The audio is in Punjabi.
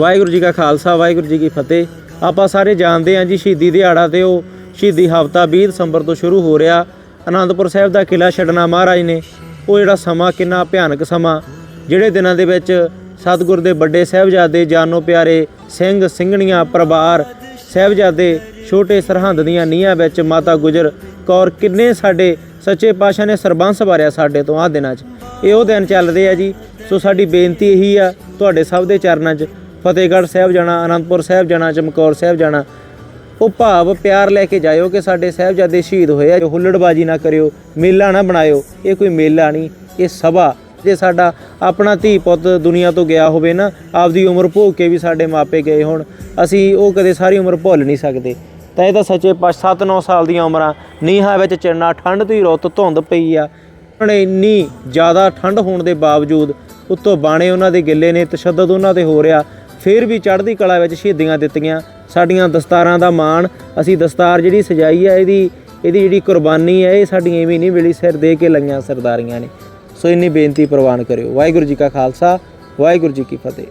ਵਾਹਿਗੁਰੂ ਜੀ ਕਾ ਖਾਲਸਾ, ਵਾਹਿਗੁਰੂ ਜੀ ਕੀ ਫਤਿਹ। ਆਪਾਂ ਸਾਰੇ ਜਾਣਦੇ ਹਾਂ ਜੀ ਸ਼ਹੀਦੀ ਦਿਹਾੜਾ ਤੇ ਉਹ ਸ਼ਹੀਦੀ ਹਫਤਾ 20 ਦਸੰਬਰ ਤੋਂ ਸ਼ੁਰੂ ਹੋ ਰਿਹਾ। ਆਨੰਦਪੁਰ ਸਾਹਿਬ ਦਾ ਕਿਲਾ ਛੱਡਣਾ ਮਹਾਰਾਜ ਨੇ। ਉਹ ਜਿਹੜਾ ਸਮਾਂ ਕਿੰਨਾ ਭਿਆਨਕ ਸਮਾਂ। ਜਿਹੜੇ ਦਿਨਾਂ ਦੇ ਵਿੱਚ ਸਤਿਗੁਰ ਦੇ ਵੱਡੇ ਸਾਹਿਬਜ਼ਾਦੇ ਜਾਨੋ ਪਿਆਰੇ ਸਿੰਘ, ਸਿੰਘਣੀਆਂ, ਪਰਿਵਾਰ, ਸਾਹਿਬਜ਼ਾਦੇ ਛੋਟੇ ਸਰਹੰਦ ਦੀਆਂ ਨੀਹਾਂ ਵਿੱਚ ਮਾਤਾ ਗੁਜਰ ਕੌਰ ਕਿੰਨੇ ਸਾਡੇ ਸੱਚੇ ਪਾਤਸ਼ਾਹ ਨੇ ਸਰਬੰਸ ਵਾਰਿਆ ਸਾਡੇ ਤੋਂ ਆਹ ਦਿਨਾਂ 'ਚ। ਇਹ ਉਹ ਦਿਨ ਚੱਲਦੇ ਆ ਜੀ। ਸੋ ਸਾਡੀ ਬੇਨਤੀ ਇਹੀ ਆ, ਤੁਹਾਡੇ ਸਭ ਦੇ ਚਰਨਾਂ 'ਚ ਫਤਿਹਗੜ੍ਹ ਸਾਹਿਬ ਜਾਣਾ, ਅਨੰਦਪੁਰ ਸਾਹਿਬ ਜਾਣਾ, ਚਮਕੌਰ ਸਾਹਿਬ ਜਾਣਾ। ਉਹ ਭਾਵ ਪਿਆਰ ਲੈ ਕੇ ਜਾਇਓ ਕਿ ਸਾਡੇ ਸਾਹਿਬਜ਼ਾਦੇ ਸ਼ਹੀਦ ਹੋਏ ਆ ਹੁੱਲੜਬਾਜੀ ਨਾ ਕਰਿਓ, ਮੇਲਾ ਨਾ ਬਣਾਇਓ। ਇਹ ਕੋਈ ਮੇਲਾ ਨਹੀਂ, ਇਹ ਸਭਾ। ਜੇ ਸਾਡਾ ਆਪਣਾ ਧੀ ਪੁੱਤ ਦੁਨੀਆ ਤੋਂ ਗਿਆ ਹੋਵੇ ਨਾ, ਆਪਦੀ ਉਮਰ ਭੋਗ ਕੇ ਵੀ ਸਾਡੇ ਮਾਪੇ ਗਏ ਹੋਣ, ਅਸੀਂ ਉਹ ਕਦੇ ਸਾਰੀ ਉਮਰ ਭੁੱਲ ਨਹੀਂ ਸਕਦੇ। ਤਾਂ ਇਹ ਤਾਂ ਸੱਚੇ ਪਾਸ਼ 7-9 ਸਾਲ ਦੀਆਂ ਉਮਰਾਂ, ਨੀਹਾਂ ਵਿੱਚ ਚਿਰਨਾ, ਠੰਡ ਦੀ ਰੁੱਤ ਧੁੰਦ ਪਈ ਆ। ਉਹਨਾਂ ਇੰਨੀ ਜ਼ਿਆਦਾ ਠੰਡ ਹੋਣ ਦੇ ਬਾਵਜੂਦ, ਉੱਤੋਂ ਬਾਣੇ ਉਹਨਾਂ ਦੇ ਗਿੱਲੇ ਨੇ, ਤਸ਼ੱਦਦ ਉਹਨਾਂ ਤੇ ਹੋ ਰਿਹਾ। ਫਿਰ ਵੀ ਚੜ੍ਹਦੀ ਕਲਾ ਵਿੱਚ ਸ਼ਹੀਦੀਆਂ ਦਿੱਤੀਆਂ। ਸਾਡੀਆਂ ਦਸਤਾਰਾਂ ਦਾ ਮਾਣ, ਅਸੀਂ ਦਸਤਾਰ ਜਿਹੜੀ ਸਜਾਈ ਹੈ ਇਹਦੀ ਇਹਦੀ ਜਿਹੜੀ ਕੁਰਬਾਨੀ ਹੈ ਇਹ ਸਾਡੀ ਐਵੇਂ ਨਹੀਂ ਮਿਲੀ ਸਿਰ ਦੇ ਕੇ ਲਈਆਂ ਸਰਦਾਰੀਆਂ ਨੇ। ਸੋ ਇੰਨੀ ਬੇਨਤੀ ਪ੍ਰਵਾਨ ਕਰਿਓ। ਵਾਹਿਗੁਰੂ ਜੀ ਕਾ ਖਾਲਸਾ, ਵਾਹਿਗੁਰੂ ਜੀ ਕੀ ਫਤਿਹ।